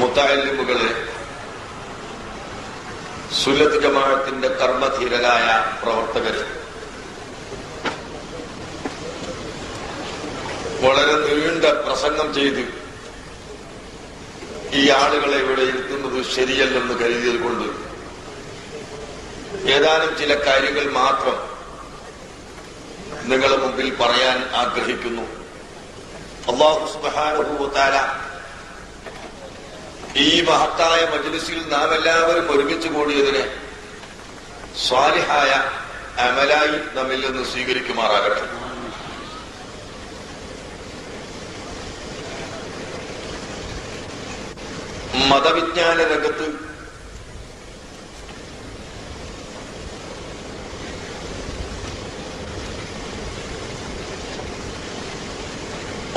മുത്താലിമുകളെ സുലത് ജമാഅത്തിന്റെ കർമ്മധീരരായ പ്രവർത്തകർ വളരെ നീണ്ട പ്രസംഗം ചെയ്ത് ഈ ആളുകളെ ഇവിടെ ഇരുത്തുന്നത് ശരിയല്ലെന്ന് കരുതിയത് കൊണ്ട് ഏതാനും ചില കാര്യങ്ങൾ മാത്രം നിങ്ങളുടെ മുമ്പിൽ പറയാൻ ആഗ്രഹിക്കുന്നു. അള്ളാഹു സുബാനുഭൂത്താല ഈ മഹത്തായ മജ്ലിസിൽ നാം എല്ലാവരും ഒരുമിച്ച് കൂടിയതിന് സ്വാലിഹായ അമലായി നമ്മിൽ നിന്ന് സ്വീകരിക്കുമാറാകട്ടെ. മതവിജ്ഞാന രംഗത്ത്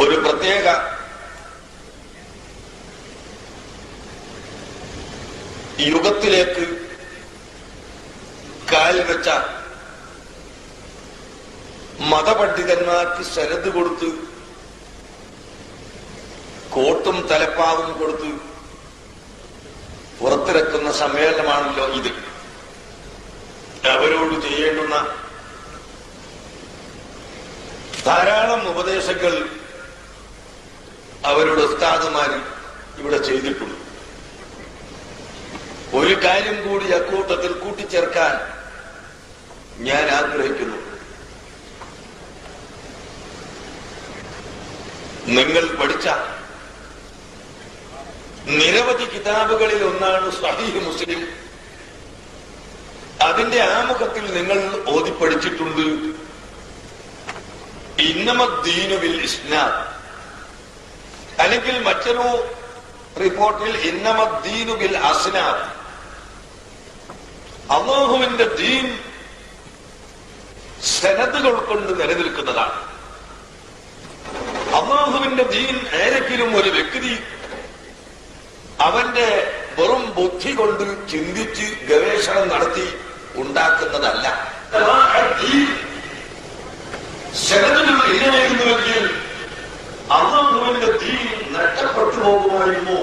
ഒരു പ്രത്യേക യുഗത്തിലേക്ക് കാൽവെച്ച മതപണ്ഡിതന്മാർക്ക് ശരത് കൊടുത്ത് കോട്ടും തലപ്പാവും കൊടുത്ത് പുറത്തിറക്കുന്ന സമ്മേളനമാണല്ലോ ഇത്. അവരോട് ചെയ്യേണ്ടുന്ന ധാരാളം ഉപദേശങ്ങൾ അവരുടെ ഉസ്താദുമാര് ഇവിടെ ചെയ്തിട്ടുണ്ട്. ഒരു കാര്യം കൂടി അക്കൂട്ടത്തിൽ കൂട്ടിച്ചേർക്കാൻ ഞാൻ ആഗ്രഹിക്കുന്നു. നിങ്ങൾ പഠിച്ച നിരവധി കിതാബുകളിൽ ഒന്നാണ് സഹീഹ് മുസ്ലിം. അതിന്റെ ആമുഖത്തിൽ നിങ്ങൾ ഓതിപ്പഠിച്ചിട്ടുണ്ട്. ഇന്നമദ്ദീനുവിൽ ഇസ്ലാം അല്ലെങ്കിൽ മറ്റൊരു റിപ്പോർട്ടിൽ ഇന്നമദ്ദീനു ബിൽ അസ്നാദ് അള്ളാഹുവിന്റെ ദീൻ സനദുകൾ കൊണ്ട് നിലനിൽക്കുന്നതാണ്. അള്ളാഹുവിന്റെ ദീൻ ഏതെങ്കിലും ഒരു വ്യക്തി അവന്റെ വെറും ബുദ്ധി കൊണ്ട് ചിന്തിച്ച് ഗവേഷണം നടത്തി ഉണ്ടാക്കുന്നതല്ല. ശരതുകൾ ഇല്ലായിരുന്നുവെങ്കിൽ അള്ളാഹുവിന്റെ ദീൻ നഷ്ടപ്പെട്ടു പോകുമായിരുന്നു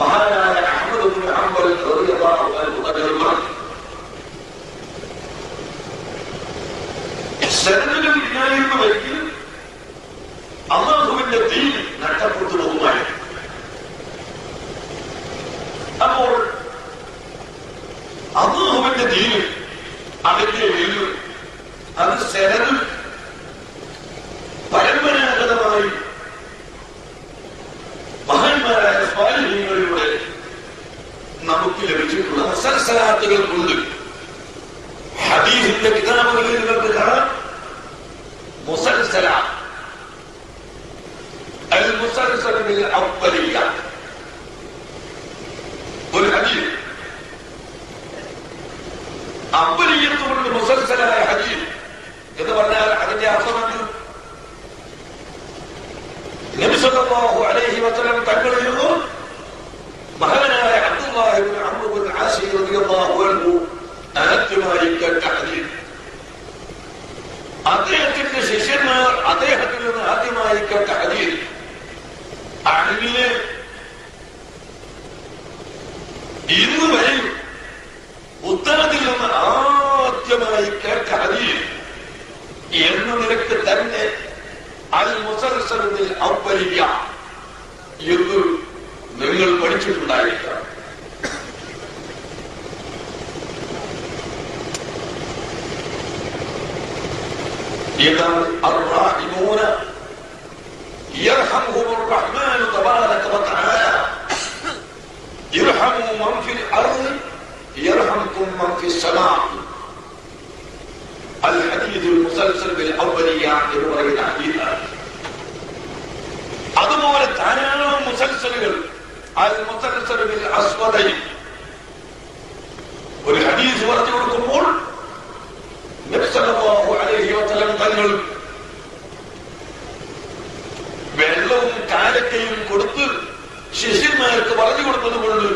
മഹാനായ അഹമ്മദ് ബിൻ ഹംബൽ റളിയല്ലാഹു അൻഹു അദ്ദേഹം സനതുകൾ ഇല്ലായിരുന്നുവെങ്കിൽ അള്ളാഹുവിന്റെ ദീൻ നഷ്ടപ്പെട്ടു പോകുമായിരുന്നു അപ്പോൾ അള്ളാഹുവിന്റെ ദീൻ അതിന്റെ വെല്ലു അത് സെനത് പരമ്പരാഗതമായി മഹാന്മാരായ സ്വാധീനങ്ങളിലൂടെ നമുക്ക് ലഭിച്ചിട്ടുള്ള കൊണ്ട് ഹദീസിന്റെ കിതാബുകളിൽ നിങ്ങൾക്ക് കാണാം മുസൽസല അൽ മുസൽസലിൽ അവലിയ ഒരു ഹദീസ് അവലിയത്ത് കൊണ്ട് മുസൽസലായ ഹദീസ് എന്ന് പറഞ്ഞാൽ അതിന്റെ അർത്ഥമെന്ന് നബിസല്ലാഹു അലൈഹി വസല്ലം തങ്ങളിരുന്നു മഹാനായ അബ്ദുല്ലാഹിബ്നു അംർ ബിൻ ആസി റളിയല്ലാഹു അൻഹു കേട്ട ഹദീസ് അദ്ദേഹത്തിന്റെ ശിഷ്യന്മാർ അദ്ദേഹത്തിൽ നിന്ന് ആദ്യമായി കേട്ട ഹദീസ് അഴിലെ ഇന്ന് വരെ ഉത്തരത്തിൽ നിന്ന് ആദ്യമായി കേട്ട ഹദീസ് എന്ന നിരക്ക് തന്നെ അൽ മുസൽസലത്തിൽ ഔപരിക എന്ന് നിങ്ങൾ പഠിച്ചിട്ടുണ്ടായിരിക്കാം إذا الراحمون يرحمهم الرحمن تبارك وتعالى ارحموا من في الأرض يرحمكم من في السماء الحديث المسلسل بالأولية എന്ന് പറയുന്ന ഹദീസാണ് അതുപോലെ ധാരാളം മുസൽസലുകൾ. അൽ മുസൽസലുകൾ അസ്വദയിൽ ഒരു ഹദീസ് പറഞ്ഞു കൊടുക്കുമ്പോൾ തങ്ങൾ വെള്ളവും കാലക്കയും കൊടുത്ത് ശിഷ്യന്മാർക്ക് പറഞ്ഞു കൊടുത്തത് കൊണ്ട്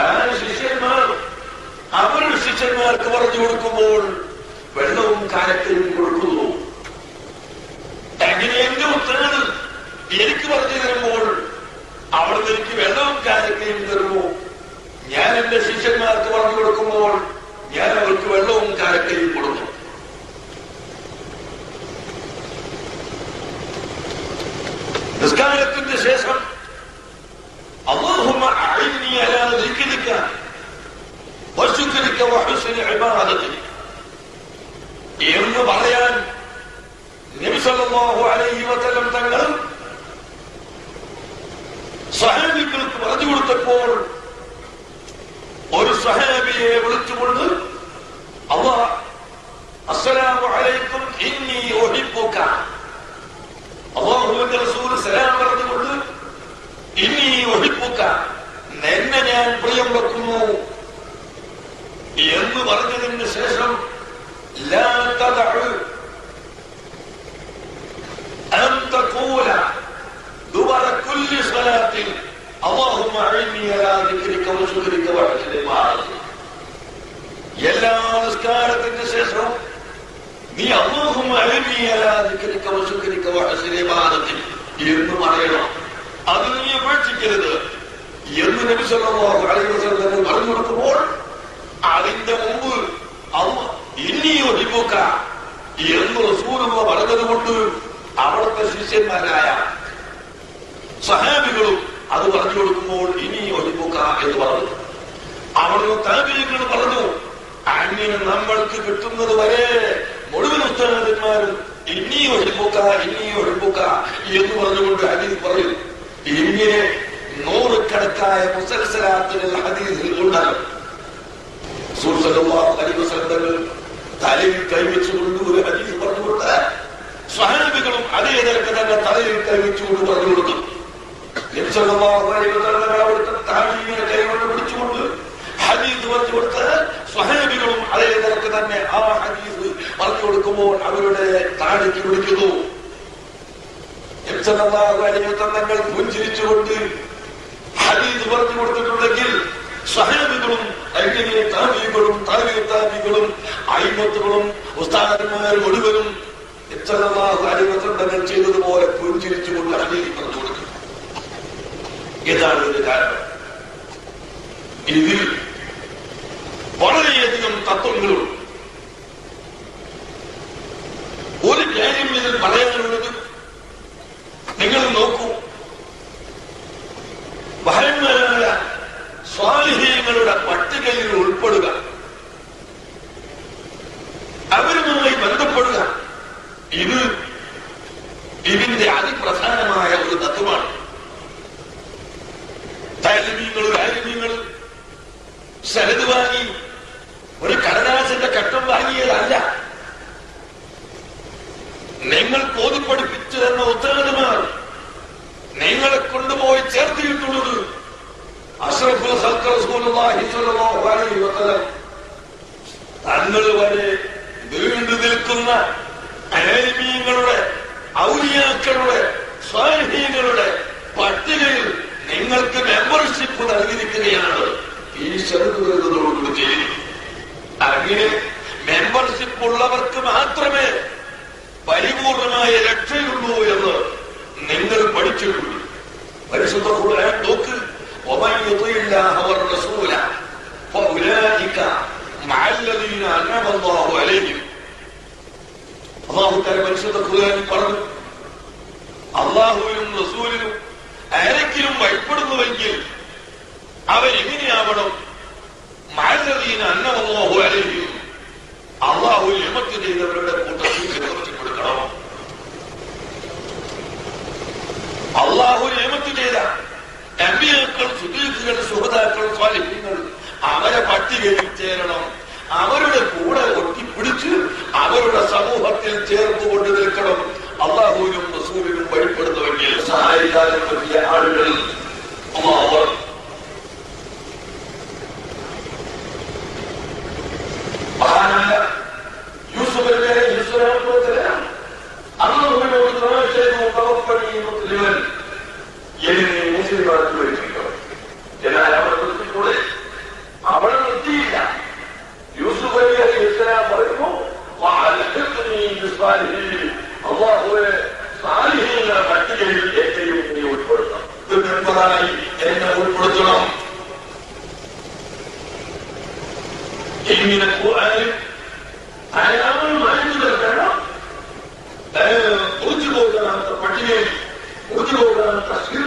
ആ ശിഷ്യന്മാർ? അവരുടെ ശിഷ്യന്മാർക്ക് പറഞ്ഞു കൊടുക്കുമ്പോൾ വെള്ളവും കാലക്കയും കൊടുക്കുന്നു. എങ്ങനെയെങ്കിലും എനിക്ക് പറഞ്ഞു തരുമ്പോൾ അവിടുന്ന് എനിക്ക് വെള്ളം കാരക്കയും തരുമോ? ഞാൻ എന്റെ ശിഷ്യന്മാർക്ക് പറഞ്ഞു കൊടുക്കുമ്പോൾ ഞാൻ അവർക്ക് വെള്ളവും കാരക്കയും കൊടുക്കും നിസ്കാരത്തിന്റെ ശേഷം എന്ന് പറയാൻ നബിസല്ലാഹു അലൈ വസല്ലം തങ്ങൾ സഹാബികൾക്ക് പറഞ്ഞു കൊടുത്തപ്പോൾ ഒരു സഹാബിയെ വിളിച്ചുകൊണ്ട് അവ അസ്സലാമു അലൈക്കും ഇന്നി ഒഴിപ്പൂക്ക അള്ളാഹുവിന്റെ റസൂൽ സലാം പറഞ്ഞുകൊണ്ട് ഇന്നി ഒഴിപ്പൂക്ക എന്നെ ഞാൻ പ്രിയം വെക്കുന്നു. എന്ന് പറഞ്ഞതിന് ശേഷം ലാ തദഉ അൻ തഖൂല. كل صلاة اللهم أعني على ذكرك وشكرك وحسن عبادتك എല്ലാ നിസ്കാരത്തിന് ശേഷവും നീ അള്ളാഹും അലമിയലാതിക്കരിക്ക വശുക്കരിക്ക വഹസിനെബാധത്തിൽ എന്ന് പറയണം അത് നീ ഉപേക്ഷിക്കരുത് എന്ന് നബി സല്ലല്ലാഹു അലൈഹി വസല്ലം പറഞ്ഞു കൊടുക്കുമ്പോൾ അതിന്റെ മുമ്പ് അമ്മ ഇനി ഒഴിവുക്ക എന്ന് റസൂലുള്ള പറഞ്ഞത് കൊണ്ട് അവിടുത്തെ ശിഷ്യന്മാരായ സഹാബികളും അത് പറഞ്ഞു കൊടുക്കുമ്പോൾ ഇനി ഒഴിപ്പുക എന്ന് പറഞ്ഞു. അവിടുന്ന് താപീയങ്ങൾ പറഞ്ഞു അങ്ങനെ നമ്മൾക്ക് കിട്ടുന്നത് വരെ മുഴുവൻ ഉസ്താദന്മാരും ഇനി ഒഴിപ്പുക ഇനി ഒഴിപ്പുക എന്ന് പറഞ്ഞുകൊണ്ട് ഹദീസ് പറയും. ഇങ്ങനെ നൂറുകണക്കായ മുസൽസലാത്തുകൾ ഹദീസിൽ തലയിൽ കൈവച്ചുകൊണ്ട് ഒരു ഹദീസ് അതേ നിലയ്ക്ക് തന്നെ തലയിൽ കൈവച്ചുകൊണ്ട് പറഞ്ഞു കൊടുക്കും നബി സല്ലല്ലാഹു അലൈഹി വസല്ലം അവിടുത്തെ താഴീനെ കൈകൊണ്ട് പിടിച്ചുകൊണ്ട് ഹദീസ് ആ പറഞ്ഞു കൊടുക്കുമ്പോൾ അവരുടെ മുഴുവനും ചെയ്തതുപോലെ പുഞ്ചിരിച്ചുകൊണ്ട് ഹദീസ് പറഞ്ഞു കൊടുക്കും ഇതിന്റെ കാരണം? ഇതിൽ വളരെയധികം തത്വങ്ങളുണ്ട്. ഒരു കാര്യം ഇതിൽ പറയാനുള്ളത് നിങ്ങൾ നോക്കൂ. മഹാന്മാരായ സ്വാലിഹീങ്ങളുടെ പട്ടികയിൽ ഉൾപ്പെടുക അവരുമായി ബന്ധപ്പെടുക ഇത് ഇതിന്റെ അതിപ്രധാനമായ ഒരു തത്വമാണ് താലിമീങ്ങൾ ആലിമീങ്ങൾ ശരത് വാങ്ങി ഒരു കടലാസിന്റെ കട്ടം വാങ്ങിയതല്ല നിങ്ങൾ കോതിപ്പടിപ്പിച്ചു തന്ന ഉത്തരവാദിമാർ നിങ്ങളെ കൊണ്ടുപോയി ചേർത്തിയിട്ടുള്ളത് അഷ്റഫുൽ തങ്ങൾ വരെ വീണ്ടു നിൽക്കുന്ന ആലിമീങ്ങളുടെ ഔലിയാക്കളുടെ സ്വാഹീയങ്ങളുടെ പട്ടികയിൽ നിങ്ങൾക്ക് മെമ്പർഷിപ്പ് നൽകിയിരിക്കുകയാണ്. ഈ ചെയ്യുന്നു അങ്ങനെ മെമ്പർഷിപ്പ് ഉള്ളവർക്ക് മാത്രമേ പരിപൂർണമായ രക്ഷയുള്ളൂ എന്ന് നിങ്ങൾ പഠിച്ചിട്ടുണ്ട് പരിശുദ്ധ ഖുർആൻ നോക്ക് ومن يطع الله والرسول فاولئك مع الذين انعم الله عليهم അള്ളാഹു തല പരിശുദ്ധ ഖുർആനിൽ പറഞ്ഞു അള്ളാഹുവിനും റസൂലിനും ആരെങ്കിലും ഭയപ്പെടുന്നുവെങ്കിൽ അവരെങ്ങനെയാവണം മാലതീന അന്നമല്ലാഹു അലൈഹിം അള്ളാഹു യമത്ത് ചെയ്തവരുടെ കൂട്ടത്തിൽ അള്ളാഹു നിയമത്ത് ചെയ്ത അമ്പിയാക്കൾ സുദീഖുകൾ സുഹൃതാക്കൾ സ്വാലിഹ്യങ്ങൾ അവരെ പട്ടികയിൽ ചേരണം അവരുടെ കൂടെ ഒട്ടിപ്പിടിച്ച് അവരുടെ സമൂഹത്തിൽ ചേർത്തുകൊണ്ട് നിൽക്കണം. അള്ളാഹുവെ സാലിഹീങ്ങളുടെ പട്ടികയിൽ ഏറ്റവും നീ കൂട്ടത്തിലായി എന്നെ ഉൾപ്പെടുത്തണം. ഇങ്ങനെ ഖുർആനിൽ ധാരാളം മരുന്നുകൾ വേണം ഒഴിച്ചു പോകാത്ത പട്ടികയിൽ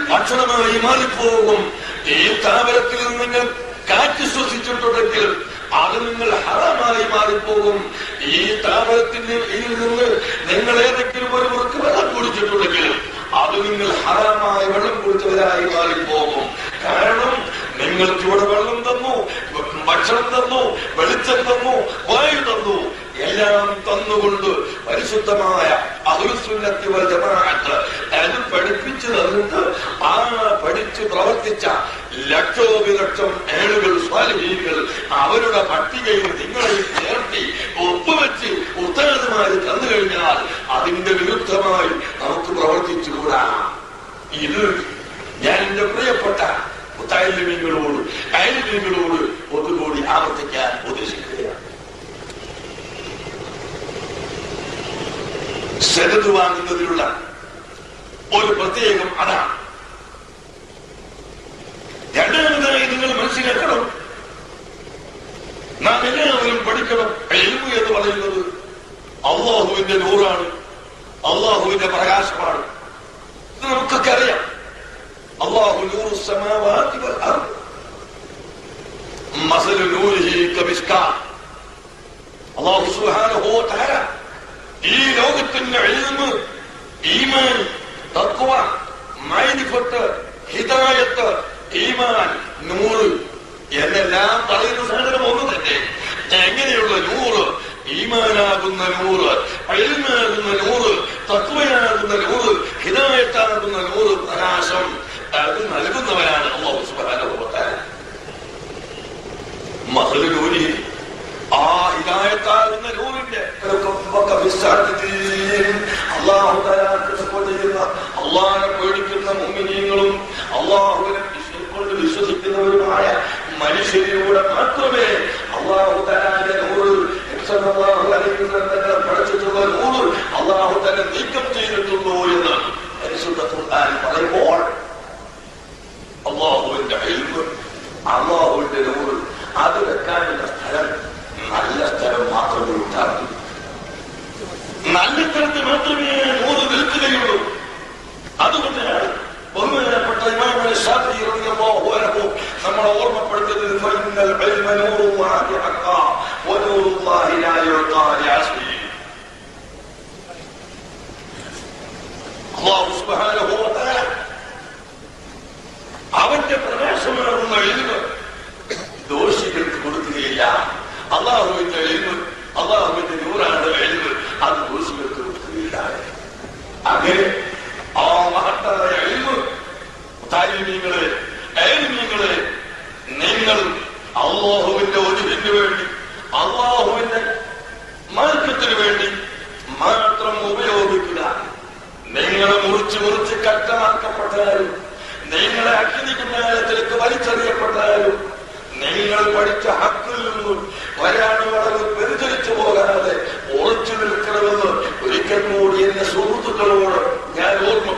ഭക്ഷണമായി മാറിപ്പോകും. ഈ താപരത്തിൽ നിന്ന് കാറ്റ് ശ്വസിച്ചിട്ടുണ്ടെങ്കിൽ അത് നിങ്ങൾ ഹറമായി മാറിപ്പോകും. ഈ ഇതിൽ നിന്ന് നിങ്ങൾ ഏതെങ്കിലും ഒരു മുറുക്ക് വെള്ളം കുടിച്ചിട്ടുണ്ടെങ്കിൽ അത് നിങ്ങൾ ഹറാമായ വെള്ളം കുടിച്ചവരായി മാറിപ്പോകും. കാരണം നിങ്ങൾ ചൂട് വെള്ളം തന്നു ഭക്ഷണം തന്നു വെളിച്ചം തന്നു വായു തന്നു. എല്ലാം തന്നുകൊണ്ട് പരിശുദ്ധമായ അഹുസുന്നത്തി വൽ ജമാഅത്ത് അത് പഠിപ്പിച്ചു തന്നിട്ട് ആ പഠിച്ചു പ്രവർത്തിച്ച ലക്ഷോപലക്ഷം ഏളുകൾ സ്വാലിഹീകൾ അവരുടെ പട്ടികയിൽ നിങ്ങളെ ഉത്തരവാദിമാര് തന്നു കഴിഞ്ഞാൽ അതിന്റെ വിരുദ്ധമായി നമുക്ക് പ്രവർത്തിച്ചുകൂടാ ഇത് ഞാൻ എന്റെ പ്രിയപ്പെട്ട മുത്തായ്മീങ്ങളോട് അയൽമീങ്ങളോട് ഒന്നുകൂടി ആവർത്തിക്കാൻ ഉദ്ദേശിക്കുകയാണ്. സെനത് വാങ്ങുന്നതിനുള്ള ഒരു പ്രത്യേകം അതാണ്. രണ്ടാമതായി നിങ്ങൾ മനസ്സിലാക്കണം. നാം എല്ലാവരും പഠിക്കണം എൽമു എന്ന് പറയുന്നത് അള്ളാഹുവിന്റെ നൂറാണ്. അള്ളാഹുവിന്റെ പ്രകാശമാണ്. ഇത് നമുക്കൊക്കെ അറിയാം. അള്ളാഹു നൂറു സമാവാതി മസലു നൂരിഹി കമിസ്കാ അള്ളാഹു സുബ്ഹാനഹു വ തആല ഈ ലോകത്തിന്റെ എഴുതുന്നു ഈമാൻ തത്വ മൈനിഫത്ത് ഹിദായത്ത് ഈമാൻ നൂറ്. എന്നെല്ലാം പറയുന്ന സാധനം ഒന്ന് തന്നെ എങ്ങനെയുള്ള നൂറ്? ഈമാനാകുന്ന നൂറ് അഴിമാകുന്ന നൂറ് തത്വയാകുന്ന നൂറ് ഹിതായത്താകുന്ന നൂറ് പ്രകാശം അത് നൽകുന്നവരാണ് അള്ളാഹു നൂരി ആ ഹിതായത്താകുന്ന നൂറിന്റെ അള്ളാഹു ചെയ്യുന്ന പേടിക്കുന്ന മുമ്മിനീങ്ങളും അള്ളാഹുവിനെ വിശ്വസിക്കുന്നവരുമായ മനുഷ്യരിലൂടെ മാത്രമേ അള്ളാഹു നൂറ് പഠിച്ചിട്ടുള്ള നൂറ് അള്ളാഹു തന്നെ നീക്കം ചെയ്തിട്ടുള്ളൂ നിങ്ങൾ അള്ളാഹുവിന്റെ ഒഴിവിന് വേണ്ടി അള്ളാഹുവിന്റെ മാർഗത്തിന് വേണ്ടി മാത്രം ഉപയോഗിക്കുക. നിങ്ങളെ മുറിച്ച് മുറിച്ച് കറ്റമാക്കപ്പെട്ടാലും നിങ്ങളെ അഗ്നികുമാരത്തിലേക്ക് വലിച്ചെറിയപ്പെട്ടാലും നിങ്ങൾ പഠിച്ച ഹക്കിൽ നിന്നും വരാണ് വളരെ വ്യതിചരിച്ചു പോകാതെ ഉറച്ചു നിൽക്കണമെന്ന് ഒരിക്കൽ കൂടി എന്റെ സുഹൃത്തുക്കളോട് ഞാൻ ഓർമ്മ